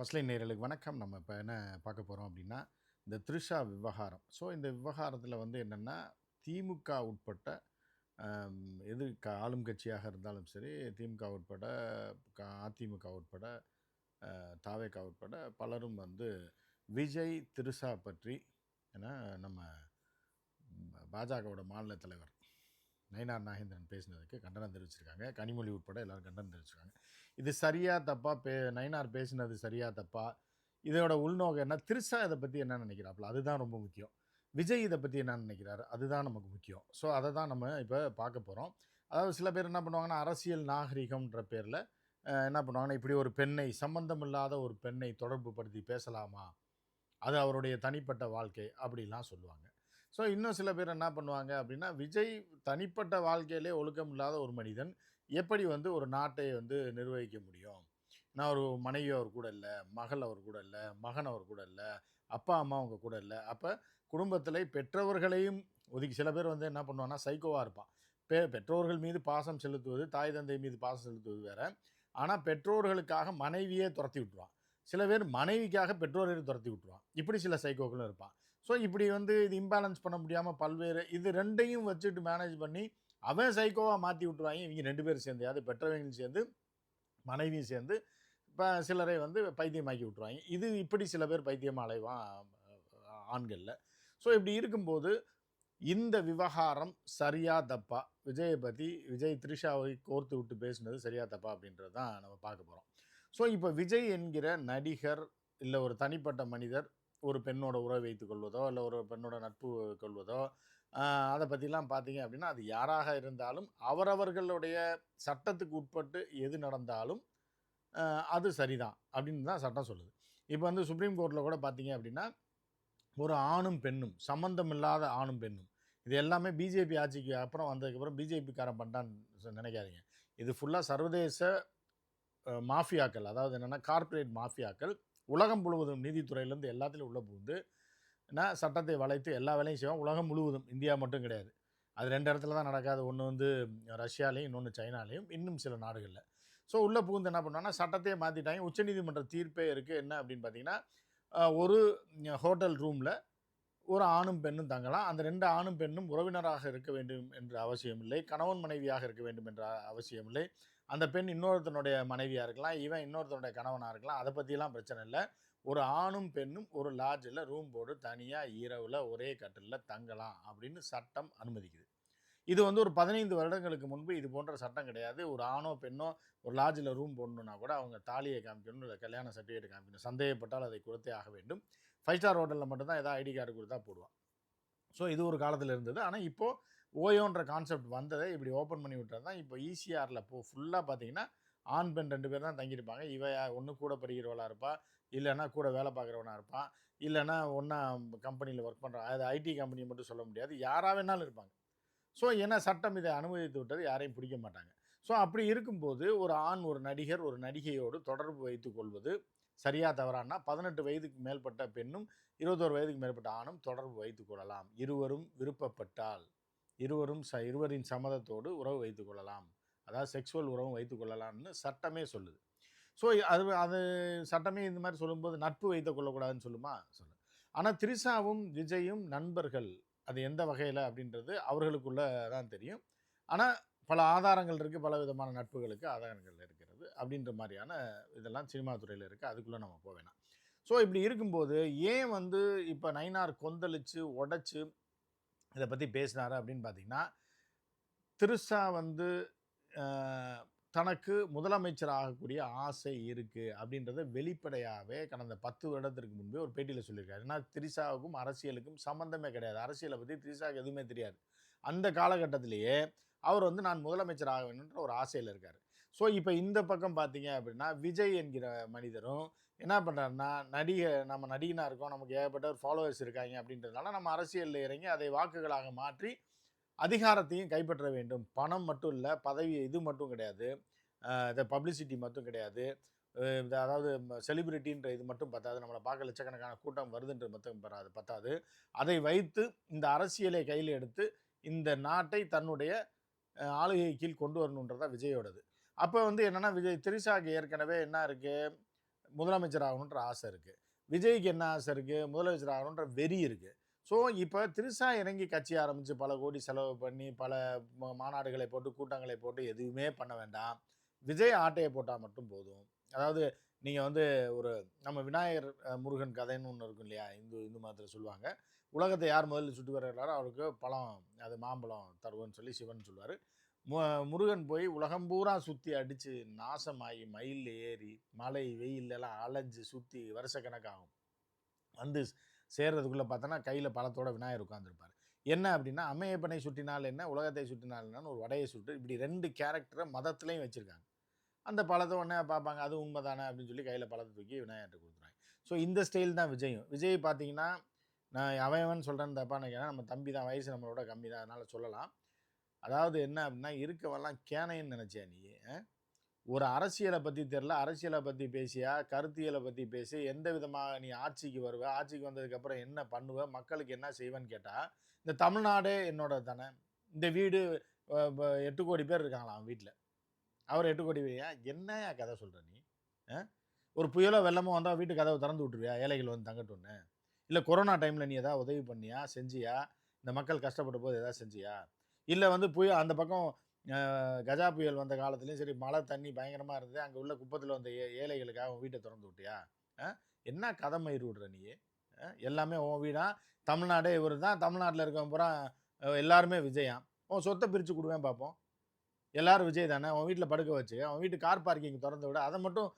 ஃபஸ்ட்லைன் நேரலுக்கு வணக்கம். நம்ம இப்போ என்ன பார்க்க போகிறோம் அப்படின்னா இந்த த்ரிஷா விவகாரம். ஸோ இந்த விவகாரத்தில் வந்து என்னென்னா திமுக உட்பட்ட எது க ஆளும் கட்சியாக இருந்தாலும் சரி திமுக உட்பட க- அதிமுக உட்பட அஹ், உட்பட பலரும் வந்து விஜய் திருஷா பற்றி ஏன்னா நம்ம பாஜகவோட மாநில தலைவர். நயனார் நாகேந்திரன் பேசினதுக்கு கண்டனம் தெரிவிச்சிருக்காங்க. கனிமொழி உட்பட எல்லோரும் கண்டனம் தெரிவிச்சிருக்காங்க. இது சரியா தப்பா? பே நயனார் பேசினது சரியா தப்பா? இதோட உள்நோக்கம் என்ன? திருசா இதை பற்றி என்ன நினைக்கிறாப்புல? அதுதான் ரொம்ப முக்கியம். விஜய் இதை பற்றி என்ன நினைக்கிறாரு? அதுதான் நமக்கு முக்கியம். ஸோ அதை தான் நம்ம இப்போ பார்க்க போகிறோம் அதாவது சில பேர் என்ன பண்ணுவாங்கன்னா அரசியல் நாகரிகம்ன்ற பேரில் என்ன பண்ணுவாங்கன்னா இப்படி ஒரு பெண்ணை சம்பந்தம் இல்லாத ஒரு பெண்ணை தொடர்பு படுத்தி பேசலாமா? அது அவருடைய தனிப்பட்ட வாழ்க்கை அப்படிலாம் சொல்லுவாங்க. ஸோ இன்னும் சில பேர் என்ன பண்ணுவாங்க அப்படின்னா விஜய் தனிப்பட்ட வாழ்க்கையிலே ஒழுக்கம் இல்லாத ஒரு மனிதன். எப்படி வந்து ஒரு நாட்டை வந்து நிர்வகிக்க முடியும்? நான் ஒரு மனைவி அவர் கூட இல்லை மகள் அவர் கூட இல்லை மகன் அவர் கூட இல்லை அப்பா அம்மா அவங்க கூட இல்லை. அப்போ குடும்பத்தில் பெற்றவர்களையும் ஒதுக்கி சில பேர் வந்து என்ன பண்ணுவாங்கன்னா சைக்கோவாக இருப்பான். பெ பெற்றோர்கள் மீது பாசம் செலுத்துவது தாய் தந்தை மீது பாசம் செலுத்துவது வேறு. ஆனால் பெற்றோர்களுக்காக மனைவியே துரத்தி விட்டுருவான். சில பேர் மனைவிக்காக பெற்றோரை துரத்தி விட்டுருவான். இப்படி சில சைக்கோக்களும் இருப்பான். ஸோ இப்படி வந்து இது இம்பேலன்ஸ் பண்ண முடியாமல் பல்வேறு இது ரெண்டையும் வச்சுட்டு மேனேஜ் பண்ணி அவன் சைக்கோவாக மாற்றி விட்டுருவாங்க. இவங்க ரெண்டு பேரும் சேர்ந்து அது பெற்றவங்களும் சேர்ந்து மனைவியும் சேர்ந்து இப்போ சிலரை வந்து பைத்தியமாக்கி விட்டுருவாங்க. இது இப்படி சில பேர் பைத்தியம் அலைவான் ஆண்களில். ஸோ இப்படி இருக்கும்போது இந்த விவகாரம் சரியா தப்பா? விஜயை பற்றி விஜய் த்ரிஷாவை கோர்த்து விட்டு பேசுனது சரியா தப்பா அப்படின்றது தான் நம்ம பார்க்க போகிறோம் ஸோ இப்போ விஜய் என்கிற நடிகர் இல்லை ஒரு தனிப்பட்ட மனிதர் ஒரு பெண்ணோட உறவை வைத்துக் கொள்வதோ இல்லை ஒரு பெண்ணோட நட்பு கொள்வதோ அதை பற்றிலாம் பார்த்தீங்க அப்படின்னா அது யாராக இருந்தாலும் அவரவர்களுடைய சட்டத்துக்கு உட்பட்டு எது நடந்தாலும் அது சரிதான் அப்படின்னு தான் சட்டம் சொல்லுது. இப்போ வந்து சுப்ரீம் கோர்ட்டில் கூட பார்த்தீங்க அப்படின்னா ஒரு ஆணும் பெண்ணும் சம்மந்தம் இல்லாத ஆணும் பெண்ணும் இது எல்லாமே பிஜேபி ஆட்சிக்கு அப்புறம் வந்ததுக்கப்புறம் பிஜேபிக்காரன் பண்ணிட்டான்னு நினைக்காதீங்க. இது ஃபுல்லாக சர்வதேச மாஃபியாக்கள் அதாவது என்னென்னா கார்ப்பரேட் மாஃபியாக்கள் உலகம் முழுவதும் நீதித்துறையிலேருந்து எல்லாத்துலேயும் உள்ள புகுந்து நான் சட்டத்தை வளைத்து எல்லா வேலையும் செய்வோம் உலகம் முழுவதும் இந்தியா மட்டும் கிடையாது. அது ரெண்டு இடத்துல தான் நடக்காது. ஒன்று வந்து ரஷ்யாலையும் இன்னொன்று சைனாலையும் இன்னும் சில நாடுகளில். ஸோ உள்ளே புகுந்து என்ன பண்ணாங்கன்னா சட்டத்தையே மாற்றிட்டாங்க உச்சநீதிமன்ற தீர்ப்பே இருக்குது என்ன அப்படின்னு பார்த்தீங்கன்னா ஒரு ஹோட்டல் ரூமில் ஒரு ஆணும் பெண்ணும் தங்கலாம். அந்த ரெண்டு ஆணும் பெண்ணும் உறவினராக இருக்க வேண்டும் என்ற அவசியமில்லை. கணவன் மனைவியாக இருக்க வேண்டும் என்ற அவசியமில்லை. அந்த பெண் இன்னொருத்தனுடைய மனைவியாக இருக்கலாம். இவன் இன்னொருத்தனுடைய கணவனாக இருக்கலாம். அதை பற்றிலாம் பிரச்சனை இல்லை. ஒரு ஆணும் பெண்ணும் ஒரு லாட்ஜில் ரூம் போட்டு தனியாக இரவில் ஒரே கட்டிலில் தங்கலாம் அப்படின்னு சட்டம் அனுமதிக்குது. இது வந்து ஒரு பதினைந்து வருடங்களுக்கு முன்பு இது போன்ற சட்டம் கிடையாது. ஒரு ஆணோ பெண்ணோ ஒரு லாட்ஜில் ரூம் போடணுன்னா கூட அவங்க தாலியை காமிக்கணும் இல்லை கல்யாண சர்டிஃபிகேட் காமிக்கணும். சந்தேகப்பட்டால் அதை கொடுத்தே ஆக வேண்டும். ஃபைவ் ஸ்டார் ஹோட்டலில் மட்டும்தான் ஏதாவது ஐடி கார்டு கொடுத்தா போடுவான். ஸோ இது ஒரு காலத்தில் இருந்தது. ஆனால் இப்போது ஓயோன்ற கான்செப்ட் வந்ததை இப்படி ஓப்பன் பண்ணி விட்டது தான். இப்போ ஈசிஆரில் போ ஃபுல்லாக பார்த்தீங்கன்னா ஆண் பெண் ரெண்டு பேர் தான் தங்கியிருப்பாங்க. இவ ஒன்று கூட படிக்கிறவளா இருப்பா. இல்லைன்னா கூட வேலை பார்க்குறவனா இருப்பான் இல்லைன்னா ஒன்றா கம்பெனியில் ஒர்க் பண்ணுறான் அது ஐடி கம்பெனி மட்டும் சொல்ல முடியாது. யாராக வேணாலும் இருப்பாங்க. ஸோ ஏன்னா சட்டம் இதை அனுமதித்து விட்டது யாரையும் பிடிக்க மாட்டாங்க. ஸோ அப்படி இருக்கும்போது ஒரு ஆண் ஒரு நடிகர் ஒரு நடிகையோடு தொடர்பு வைத்துக் கொள்வது சரியாக தவறானா பதினெட்டு வயதுக்கு மேற்பட்ட பெண்ணும் இருபத்தோரு வயதுக்கு மேற்பட்ட ஆணும் தொடர்பு வைத்துக் கொள்ளலாம். இருவரும் விருப்பப்பட்டால் இருவரும் ச இருவரின் சம்மதத்தோடு உறவு வைத்துக் கொள்ளலாம். அதாவது செக்ஸுவல் உறவும் வைத்துக் கொள்ளலாம்னு சட்டமே சொல்லுது. ஸோ அது அது சட்டமே இந்த மாதிரி சொல்லும்போது நட்பு வைத்துக் கொள்ளக்கூடாதுன்னு சொல்லுமா? சொல்லு. ஆனால் திரிஷாவும் விஜயும் நண்பர்கள் அது எந்த வகையில் அப்படின்றது அவர்களுக்குள்ள தான் தெரியும். ஆனால் பல ஆதாரங்கள் இருக்குது பல விதமான நட்புகளுக்கு ஆதாரங்கள் இருக்கிறது அப்படின்ற மாதிரியான இதெல்லாம் சினிமா துறையில் இருக்குது அதுக்குள்ளே நம்ம போக வேணாம். ஸோ இப்படி இருக்கும்போது ஏன் வந்து இப்போ நைனார் கொந்தளிச்சு உடச்சி இதை பற்றி பேசினார் அப்படின்னு பார்த்தீங்கன்னா திருஷா வந்து தனக்கு முதலமைச்சர் ஆகக்கூடிய ஆசை இருக்குது அப்படின்றத வெளிப்படையாகவே கடந்த பத்து வருடத்திற்கு முன்பே ஒரு பேட்டியில் சொல்லியிருக்காரு. ஏன்னா திரிஷாவுக்கும் அரசியலுக்கும் சம்மந்தமே கிடையாது. அரசியலை பற்றி திரிஷாவுக்கு எதுவுமே தெரியாது. அந்த காலகட்டத்திலேயே அவர் வந்து நான் முதலமைச்சர் ஆக வேணுன்ற ஒரு ஆசையில் இருக்கார். ஸோ இப்போ இந்த பக்கம் பார்த்தீங்க அப்படின்னா விஜய் என்கிற மனிதரும் என்ன பண்ணுறாருன்னா நடிகை நம்ம நடிகனாக இருக்கோம் நமக்கு ஏகப்பட்ட ஒரு ஃபாலோவர்ஸ் இருக்காங்க அப்படின்றதுனால நம்ம அரசியலில் இறங்கி அதை வாக்குகளாக மாற்றி அதிகாரத்தையும் கைப்பற்ற வேண்டும். பணம் மட்டும் இல்லை பதவி இது மட்டும் கிடையாது. இந்த பப்ளிசிட்டி மட்டும் கிடையாது. இந்த அதாவது செலிபிரிட்டின்ற இது மட்டும் பத்தாது. நம்மளை பார்க்க லட்சக்கணக்கான கூட்டம் வருதுன்றது மட்டும் பராது பத்தாது. அதை வைத்து இந்த அரசியலை கையில் எடுத்து இந்த நாட்டை தன்னுடைய ஆளுகை கீழ் கொண்டு வரணுன்றதா விஜயோடது. அப்போ வந்து என்னென்னா விஜய் திரிசாக்கு ஏற்கனவே என்ன இருக்குது முதலமைச்சர் ஆகணுன்ற ஆசை இருக்குது விஜய்க்கு என்ன ஆசை இருக்குது முதலமைச்சர் ஆகணுன்ற வெறி இருக்குது ஸோ இப்போ திருசா இறங்கி கட்சி ஆரம்பித்து பல கோடி செலவு பண்ணி பல மாநாடுகளை போட்டு கூட்டங்களை போட்டு எதுவுமே பண்ண வேண்டாம். விஜய் ஆட்டையை போட்டால் மட்டும் போதும். அதாவது நீங்கள் வந்து ஒரு நம்ம விநாயகர் முருகன் கதைன்னு ஒன்று இருக்கும் இல்லையா? இந்து இந்து மதத்தில் சொல்லுவாங்க. உலகத்தை யார் முதல்ல சுட்டு வர்றாரோ அவருக்கு பழம் அது மாம்பழம் தருவோன்னு சொல்லி சிவன் சொல்லுவார். மு முருகன் போய் உலகம் பூரா சுற்றி அடித்து நாசமாகி மயில் ஏறி மழை வெயிலெல்லாம் அலைஞ்சு சுற்றி வருஷக்கணக்காகும். வந்து சேர்றதுக்குள்ளே பார்த்தோன்னா கையில் பழத்தோட விநாயகர் உட்காந்துருப்பார் என்ன அப்படின்னா அம்மையப்பனை சுட்டினால் என்ன உலகத்தை சுட்டினால் என்னன்னு ஒரு வடையை சுட்டு இப்படி ரெண்டு கேரக்டரை மதத்துலேயும் வச்சுருக்காங்க. அந்த பழத்தை உடனே பார்ப்பாங்க அது உண்மைதானே அப்படின்னு சொல்லி கையில் பழத்தை தூக்கி விநாயகர்கிட்ட கொடுத்துருவாங்க. ஸோ இந்த ஸ்டைல் தான் விஜயும். விஜய் பார்த்தீங்கன்னா நான் அவன் சொல்கிறேன் தப்பான்னு கேட்டால் நம்ம தம்பி தான் வயசு நம்மளோட கம்மி தான் அதனால் சொல்லலாம். அதாவது என்ன அப்படின்னா இருக்கவெல்லாம் கேனைன்னு நினச்சியா நீ ஒரு அரசியலை பற்றி தெரில அரசியலை பற்றி பேசியா? கருத்தியலை பற்றி பேசி. எந்த விதமாக நீ ஆட்சிக்கு வருவ? ஆட்சிக்கு வந்ததுக்கப்புறம் என்ன பண்ணுவ? மக்களுக்கு என்ன செய்வேன்னு கேட்டால் இந்த தமிழ்நாடே என்னோட தானே. இந்த வீடு எட்டு கோடி பேர் இருக்காங்களாம் அவன் வீட்டில் அவர் எட்டு கோடி பேர். என்ன என்னையா கதை சொல்கிற நீ? ஒரு புயலோ வெள்ளமோ வந்தால் வீட்டு கதவை திறந்து விட்டுருவியா? ஏழைகள் வந்து தங்கட்டும்னு. இல்லை கொரோனா டைமில் நீ எதாவது உதவி பண்ணியா? செஞ்சியா? இந்த மக்கள் கஷ்டப்பட்ட போது எதாவது செஞ்சியா? இல்லை வந்து புயல் அந்த பக்கம் கஜா புயல் வந்த காலத்துலேயும் சரி மழை தண்ணி பயங்கரமாக இருந்தது. அங்கே உள்ள குப்பத்தில் வந்த ஏ ஏழைகளுக்காக உன் வீட்டை திறந்து விட்டியா? என்ன கதை மயிர் விடுற நீ? எல்லாமே உன் வீடாக தமிழ்நாடே இவர் தான். தமிழ்நாட்டில் இருக்கவன் பூரா எல்லாருமே விஜயான் உன் சொத்தை பிரித்து கொடுவேன் பார்ப்போம் எல்லாரும் விஜய் தானே? உன் வீட்டில் படுக்க வச்சு அவன் வீட்டு கார் பார்க்கிங் திறந்து விட. அதை மட்டும்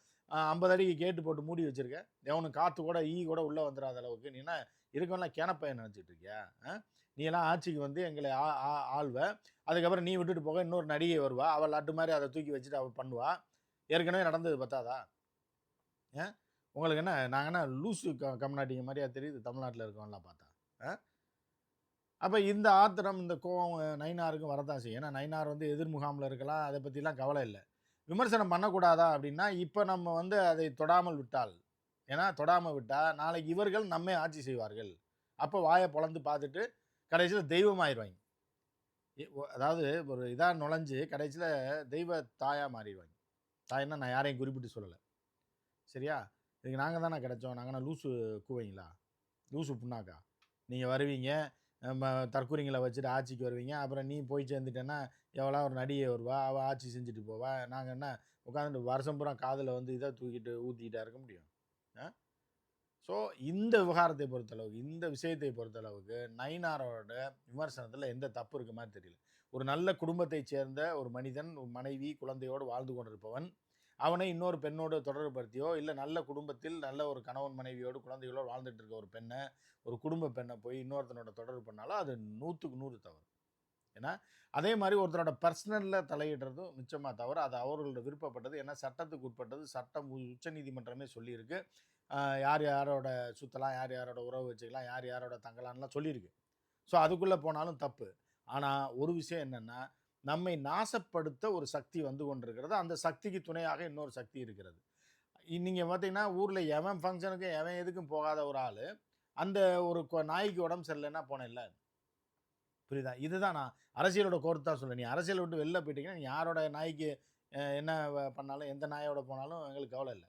ஐம்பது அடிக்கு கேட்டு போட்டு மூடி வச்சுருக்க. எவனுக்கு காற்று கூட ஈ கூட உள்ளே வந்துடாத அளவுக்கு. நீ என்ன கிணப்பையன் நினச்சிட்டு இருக்கியா? ஆ? நீ எல்லாம் ஆட்சிக்கு வந்து எங்களை ஆ- ஆ- ஆள்வ. அதுக்கப்புறம் நீ விட்டுட்டு போக இன்னொரு நடிகை வருவா. அவள் லட்டு மாதிரி அதை தூக்கி வச்சுட்டு அவள் பண்ணுவா. ஏற்கனவே நடந்தது பத்தாதா ஏன் உங்களுக்கு என்ன நாங்கள் என்ன லூசு க கம்நாட்டிங்க மாதிரியா தெரியுது? தமிழ்நாட்டில் இருக்கவங்களாம் பார்த்தா. ஆ? அப்போ இந்த ஆத்திரம் இந்த கோவம் நைனாருக்கும் வரதான் செய்யும். ஏன்னா நைனார் வந்து எதிர்முகாமில் இருக்கலாம். அதை பற்றிலாம் கவலை இல்லை. விமர்சனம் பண்ணக்கூடாதா அப்படின்னா இப்போ நம்ம வந்து அதை தொடாமல் விட்டால். ஏன்னா தொடாமல் விட்டால் நாளைக்கு இவர்கள் நம்மை ஆட்சி செய்வார்கள். அப்போ வாயை பொழந்து பார்த்துட்டு கடைசியில் தெய்வமாயிருவாங்க எ- அதாவது ஒரு இதாக நுழைஞ்சு கடைசியில் தெய்வ தாயாக மாறிடுவாங்க தாயின்னா நான் யாரையும் குறிப்பிட்டு சொல்லலை. சரியா? இதுக்கு நாங்கள் தானே கிடைச்சோம். நாங்கள் லூசு கூவைங்களா? லூசு புண்ணாக்கா? நீங்கள் வருவீங்க. நம்ம தற்கூரிங்களை வச்சுட்டு ஆட்சிக்கு வருவீங்க. அப்புறம் நீ போய் சேர்ந்துட்டேன்னா எவ்வளோ ஒரு நடிகை வருவா? அவள் ஆட்சி செஞ்சுட்டு போவா? நாங்கள் என்ன உட்காந்துட்டு வருஷம் பூரா காதில் வந்து இதை தூக்கிட்டு ஊற்றிக்கிட்டா இருக்க முடியும். ஆ? ஸோ இந்த விவகாரத்தை பொறுத்தளவுக்கு இந்த விஷயத்தை பொறுத்தளவுக்கு நயினாரோட விமர்சனத்தில் எந்த தப்பு இருக்க மாதிரி தெரியல. ஒரு நல்ல குடும்பத்தைச் சேர்ந்த ஒரு மனிதன் ஒரு மனைவி குழந்தையோடு வாழ்ந்து கொண்டிருப்பவன் அவனை இன்னொரு பெண்ணோடு தொடர்புபடுத்தியோ இல்லை நல்ல குடும்பத்தில் நல்ல ஒரு கணவன் மனைவியோடு குழந்தைகளோடு வாழ்ந்துட்டு இருக்க ஒரு பெண்ணை ஒரு குடும்ப பெண்ணை போய் இன்னொருத்தனோட தொடர்பு பண்ணாலும் அது நூற்றுக்கு நூறு தவறு. ஏன்னா அதே மாதிரி ஒருத்தரோட பர்சனலில் தலையிடுறதும் நிச்சயமாக தவறு. அது அவர்களோட விருப்பப்பட்டது. ஏன்னா சட்டத்துக்கு உட்பட்டது. சட்டம் உ- உச்சநீதிமன்றமே சொல்லியிருக்கு. யார் யாரோட சுற்றலாம் யார் யாரோட உறவு வச்சுக்கலாம் யார் யாரோட தங்கலான்லாம் சொல்லியிருக்கு ஸோ அதுக்குள்ளே போனாலும் தப்பு. ஆனால் ஒரு விஷயம் என்னென்னா நம்மை நாசப்படுத்த ஒரு சக்தி வந்து கொண்டிருக்கிறது அந்த சக்திக்கு துணையாக இன்னொரு சக்தி இருக்கிறது. நீங்கள் பார்த்தீங்கன்னா ஊரில் எவன் ஃபங்க்ஷனுக்கு எவன் எதுக்கும் போகாத ஒரு ஆள் அந்த ஒரு கொ- நாய்க்கு உடம்பு சரியில்லைன்னா போனேன்ல புரியுதா? இதுதான் நான் அரசியலோட கோர்த்து தான் நீ அரசியல் விட்டு வெளில போயிட்டீங்கன்னா யாரோட நாய்க்கு என்ன வ- பண்ணாலும் எந்த நாயோட போனாலும் எங்களுக்கு கவலை இல்லை.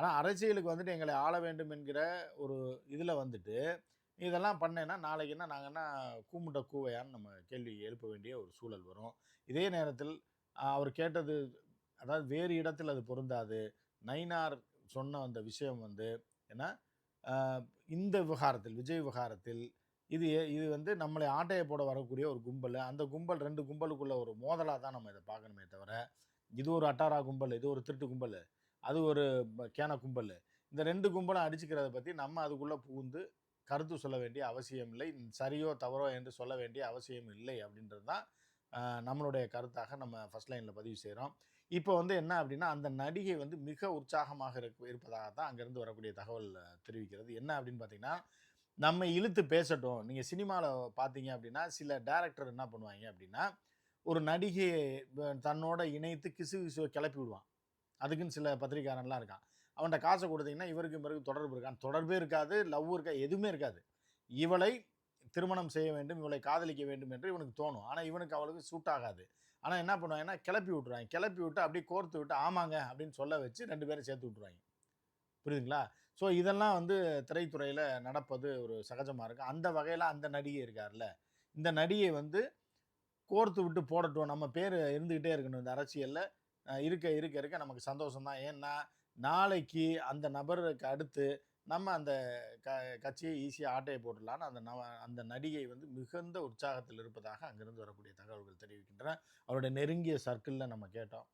ஆனால் அரசியலுக்கு வந்துட்டு எங்களை ஆள வேண்டும் என்கிற ஒரு இதில் வந்துட்டு இதெல்லாம் பண்ணேன்னா நாளைக்கு என்ன நாங்கள் என்ன கூமுட்ட கூவையான்னு நம்ம கேள்வி எழுப்ப வேண்டிய ஒரு சூழல் வரும். இதே நேரத்தில் அவர் கேட்டது அதாவது வேறு இடத்தில் அது பொருந்தாது. நைனார் சொன்ன அந்த விஷயம் வந்து ஏன்னா இந்த விவகாரத்தில் விஜய் விவகாரத்தில் இது இது வந்து நம்மளை ஆட்டையை போட வரக்கூடிய ஒரு கும்பல். அந்த கும்பல் ரெண்டு கும்பலுக்குள்ள ஒரு மோதலாக தான் நம்ம இதை பார்க்கணுமே தவிர இது ஒரு அட்டாரா கும்பல் இது ஒரு திருட்டு கும்பல். அது ஒரு ப- கேன கும்பல். இந்த ரெண்டு கும்பலும் அடிச்சுக்கிறத பற்றி நம்ம அதுக்குள்ளே புகுந்து கருத்து சொல்ல வேண்டிய அவசியம் இல்லை. சரியோ தவறோ என்று சொல்ல வேண்டிய அவசியம் இல்லை அப்படின்றது தான் நம்மளுடைய கருத்தாக நம்ம ஃபர்ஸ்ட் லைனில் பதிவு செய்கிறோம் இப்போ வந்து என்ன அப்படின்னா அந்த நடிகை வந்து மிக உற்சாகமாக இருக்க இருப்பதாக தான் அங்கேருந்து வரக்கூடிய தகவல் தெரிவிக்கிறது. என்ன அப்படின்னு பார்த்தீங்கன்னா நம்ம இழுத்து பேசட்டும். நீங்கள் சினிமாவில் பார்த்தீங்க அப்படின்னா சில டேரக்டர் என்ன பண்ணுவாங்க அப்படின்னா ஒரு நடிகையை தன்னோட இணைத்து கிசு கிசுவை கிளப்பி விடுவான். அதுக்குன்னு சில பத்திரிக்காரன்லாம் இருக்கான். அவன்கிட்ட காசை கொடுத்தீங்கன்னா இவருக்கு பிறகு தொடர்பு இருக்கான் தொடர்பே இருக்காது லவ் இருக்கா எதுவுமே இருக்காது. இவளை திருமணம் செய்ய வேண்டும் இவளை காதலிக்க வேண்டும் என்று இவனுக்கு தோணும். ஆனால் இவனுக்கு அவளுக்கு சூட் ஆகாது. ஆனால் என்ன பண்ணுவாங்கன்னா கிளப்பி விட்டுருவாங்க. கிளப்பி விட்டு அப்படியே கோர்த்து விட்டு ஆமாங்க அப்படின்னு சொல்ல வச்சு ரெண்டு பேரும் சேர்த்து விட்டுருவாங்க. புரியுதுங்களா? ஸோ இதெல்லாம் வந்து திரைத்துறையில் நடப்பது ஒரு சகஜமாக இருக்கும் அந்த வகையில் அந்த நடிகை இருக்கார்ல. இந்த நடிகை வந்து கோர்த்து விட்டு போடட்டும். நம்ம பேர் இருந்துக்கிட்டே இருக்கணும் இந்த அரசியலில். இருக்க இருக்க இருக்க நமக்கு சந்தோஷம் தான் ஏன்னா நாளைக்கு அந்த நபருக்கு அடுத்து நம்ம அந்த க கட்சியை ஈஸியாக ஆட்டையை போட்டுடலான்னு அந்த நவ அந்த நடிகை வந்து மிகுந்த உற்சாகத்தில் இருப்பதாக அங்கிருந்து வரக்கூடிய தகவல்கள் தெரிவிக்கின்றன. அவருடைய நெருங்கிய சர்க்கிளில் நம்ம கேட்டோம்.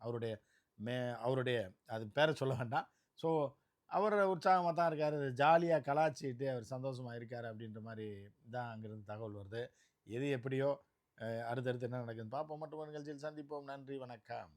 அவருடைய மே அவருடைய அது பேரை சொல்ல வேண்டாம். ஸோ அவர் உற்சாகமாக தான் இருக்கார். ஜாலியாக கலாச்சிட்டு அவர் சந்தோஷமாக இருக்கார் அப்படின்ற மாதிரி தான் அங்கிருந்து தகவல் வருது. எது எப்படியோ அடுத்தடுத்து என்ன நடக்குதுன்னு பார்ப்போம். மட்டும் ஒரு நிகழ்ச்சியில் சந்திப்போம். நன்றி வணக்கம்.